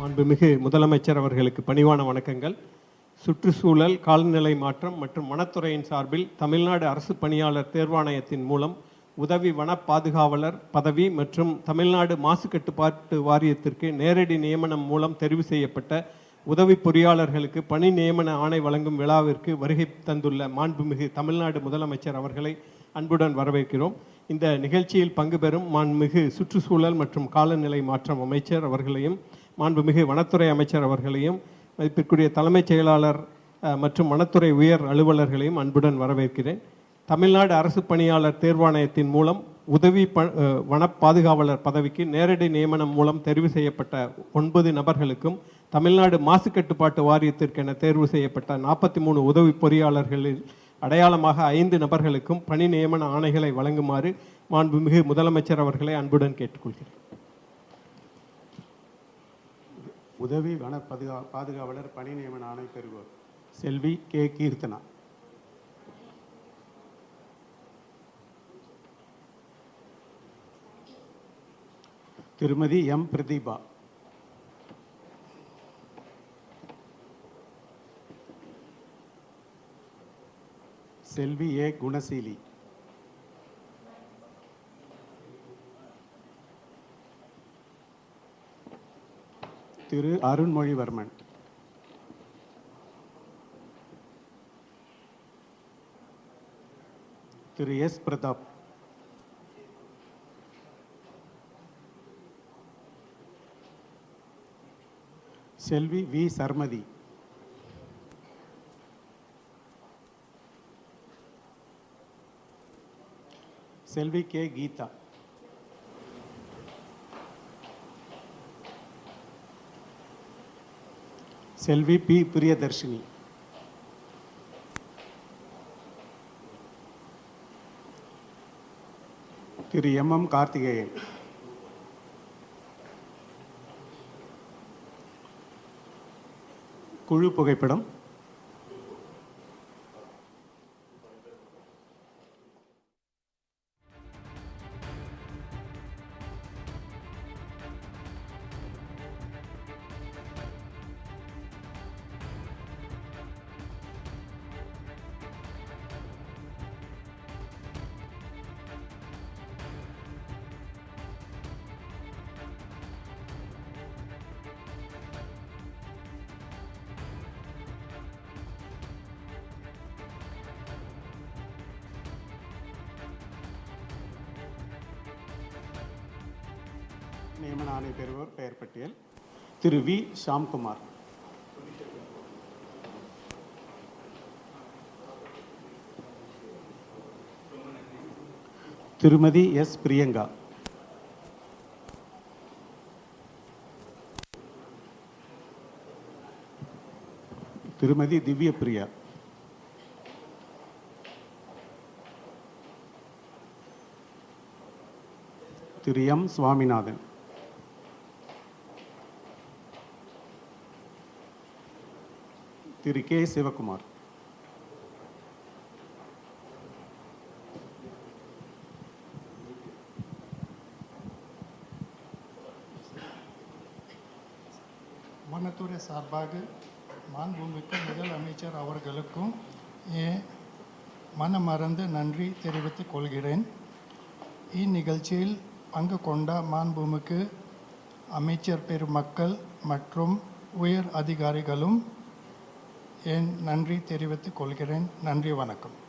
மாண்புமிகு முதலமைச்சர் அவர்களுக்கு பணிவான வணக்கங்கள். சுற்றுச்சூழல் காலநிலை மாற்றம் மற்றும் வனத்துறையின் சார்பில் தமிழ்நாடு அரசு பணியாளர் தேர்வாணையத்தின் மூலம் உதவி வன பாதுகாவலர் பதவி மற்றும் தமிழ்நாடு மாசு கட்டுப்பாட்டு வாரியத்திற்கு நேரடி நியமனம் மூலம் தெரிவு செய்யப்பட்ட உதவி பொறியாளர்களுக்கு பணி நியமன ஆணை வழங்கும் விழாவிற்கு வருகை தந்துள்ள மாண்புமிகு தமிழ்நாடு முதலமைச்சர் அவர்களை அன்புடன் வரவேற்கிறோம். இந்த நிகழ்ச்சியில் பங்கு பெறும் மாண்புமிகு சுற்றுச்சூழல் மற்றும் காலநிலை மாற்றம் அமைச்சர் அவர்களையும் மாண்புமிகு வனத்துறை அமைச்சர் அவர்களையும் மதிப்பிற்குரிய தலைமைச் செயலாளர் மற்றும் வனத்துறை உயர் அலுவலர்களையும் அன்புடன் வரவேற்கிறேன். தமிழ்நாடு அரசு பணியாளர் தேர்வாணையத்தின் மூலம் உதவி ப வன பாதுகாவலர் பதவிக்கு நேரடி நியமனம் மூலம் தெரிவு செய்யப்பட்ட ஒன்பது நபர்களுக்கும் தமிழ்நாடு மாசு கட்டுப்பாட்டு வாரியத்திற்கென தேர்வு செய்யப்பட்ட நாற்பத்தி மூணு உதவி பொறியாளர்களில் அடையாளமாக ஐந்து நபர்களுக்கும் பணி நியமன ஆணைகளை வழங்குமாறு மாண்புமிகு முதலமைச்சர் அவர்களை அன்புடன் கேட்டுக்கொள்கிறேன். உதவி வன பாதுகா பாதுகாவலர் பணி நியமன ஆணை பெறுவோர். செல்வி கே. கீர்த்தனா. திருமதி M. Pratibha. Selvi A. Gunaseeli. Thiru Arunmozhivarman. Thiru S Pratap. Selvi V சர்மதி. Selvi K Geetha. Selvi P. Priyadarshini. Thiru M. M. Karthikeyan. குழு புகைப்படம். நியமன ஆணை பெறுவோர் பெயர் பட்டியல் திரு வி. ஷாம்குமார். திருமதி எஸ். பிரியங்கா. திருமதி திவ்ய பிரியா திரு எம். சுவாமிநாதன். திரு கே சிவகுமார். வனத்துறை சார்பாக மாண்புமிக்க முதல் அமைச்சர் அவர்களுக்கும் மனமறந்து நன்றி தெரிவித்துக் கொள்கிறேன். இந்நிகழ்ச்சியில் பங்கு கொண்ட மாண்புமிக்கு அமைச்சர் பெருமக்கள் மற்றும் உயர் அதிகாரிகளும் என் நன்றி தெரிவித்துக் கொள்கிறேன். நன்றி வணக்கம்.